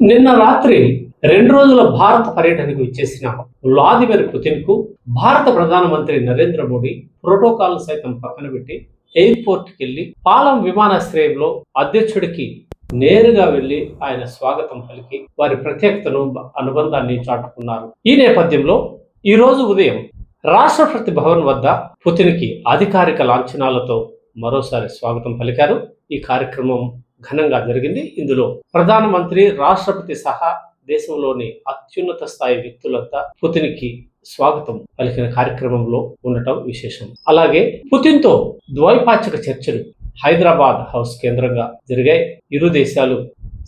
నిన్న రాత్రి రెండు రోజుల భారత పర్యటనకు ఇచ్చేసిన వ్లాదిమిర్ పుతిన్కు భారత ప్రధానమంత్రి నరేంద్ర మోడీ ప్రోటోకాల్ సైతం పక్కన పెట్టి ఎయిర్పోర్ట్కి వెళ్ళి పాలం విమానాశ్రయంలో అధ్యక్షుడికి నేరుగా వెళ్ళి ఆయన స్వాగతం పలికి వారి ప్రత్యేకతను అనుబంధాన్ని చాటుకున్నారు. ఈ నేపథ్యంలో ఈ రోజు ఉదయం రాష్ట్రపతి భవన్ వద్ద పుతిన్కి అధికారిక లాంఛనాలతో మరోసారి స్వాగతం పలికారు. ఈ కార్యక్రమం ఘనంగా జరిగింది. ఇందులో ప్రధానమంత్రి రాష్ట్రపతి సహా దేశంలోని అత్యున్నత స్థాయి వ్యక్తులంతా పుతిన్కి స్వాగతం పలికిన కార్యక్రమంలో ఉండటం విశేషం. అలాగే పుతిన్తో ద్వైపాక్షిక చర్చలు హైదరాబాద్ హౌస్ కేంద్రంగా జరిగాయి. ఇరు దేశాలు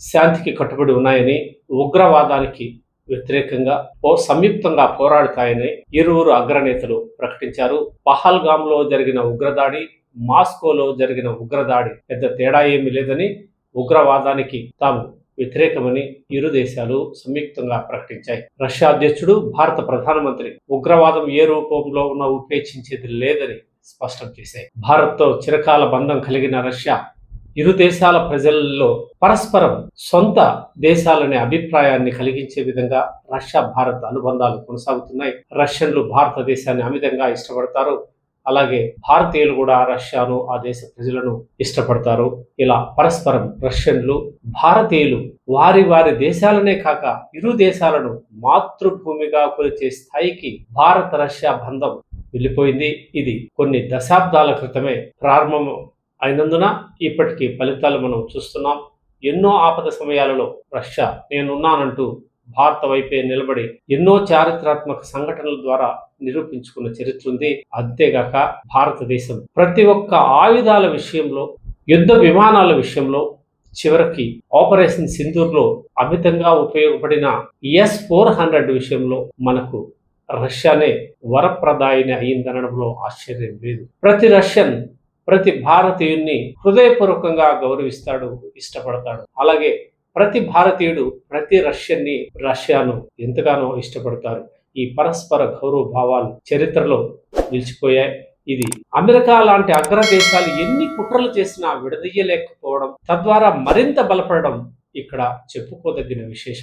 శాంతికి కట్టుబడి ఉన్నాయని ఉగ్రవాదానికి వ్యతిరేకంగా ఓ సంయుక్తంగా పోరాడుతాయని ఇరువురు అగ్రనేతలు ప్రకటించారు. పహల్గామ్లో జరిగిన ఉగ్రదాడి మాస్కోలో జరిగిన ఉగ్రదాడి పెద్ద తేడా ఏమీ లేదని ఉగ్రవాదానికి తాము వ్యతిరేకమని ఇరు దేశాలు సంయుక్తంగా ప్రకటించాయి. రష్యా అధ్యక్షుడు భారత ప్రధానమంత్రి ఉగ్రవాదం ఏ రూపంలో ఉన్న ఉపేక్షించేది లేదని స్పష్టం చేశాయి. భారత్తో చిరకాల బంధం కలిగిన రష్యా ఇరు దేశాల ప్రజల్లో పరస్పరం సొంత దేశాలనే అభిప్రాయాన్ని కలిగించే విధంగా రష్యా భారత్ అనుబంధాలు కొనసాగుతున్నాయి. రష్యన్లు భారతదేశాన్ని అమితంగా ఇష్టపడతారు. అలాగే భారతీయులు కూడా రష్యాను ఆ దేశ ప్రజలను ఇష్టపడతారు. ఇలా పరస్పరం రష్యన్లు భారతీయులు వారి వారి దేశాలనే కాక ఇరు దేశాలను మాతృభూమిగా కొలిచే స్థాయికి భారత రష్యా బంధం వెళ్ళిపోయింది. ఇది కొన్ని దశాబ్దాల క్రితమే ప్రారంభం అయినందున ఇప్పటికీ ఫలితాలు మనం చూస్తున్నాం. ఎన్నో ఆపద సమయాలలో రష్యా నేనున్నానంటూ భారత వైపే నిలబడి ఎన్నో చారిత్రాత్మక సంఘటనల ద్వారా నిరూపించుకున్న చరిత్ర ఉంది అంతేగాక భారతదేశం ప్రతి ఒక్క ఆయుధాల విషయంలో యుద్ధ విమానాల విషయంలో చివరికి ఆపరేషన్ సింధూర్లో అమితంగా ఉపయోగపడిన ఎస్ ఫోర్ హండ్రెడ్ విషయంలో మనకు రష్యానే వరప్రదాయిని అయిందనడంలో ఆశ్చర్యం లేదు. ప్రతి రష్యన్ ప్రతి భారతీయుణ్ణి హృదయపూర్వకంగా గౌరవిస్తాడు ఇష్టపడతాడు. అలాగే ప్రతి భారతీయుడు ప్రతి రష్యన్ని రష్యాను ఎంతగానో ఇష్టపడతారు. ఈ పరస్పర గౌరవ భావాలు చరిత్రలో నిలిచిపోయాయి. ఇది అమెరికా లాంటి అగ్ర దేశాలు ఎన్ని కుట్రలు చేసినా విడదీయలేకపోవడం తద్వారా మరింత బలపడడం ఇక్కడ చెప్పుకోదగిన విశేషం.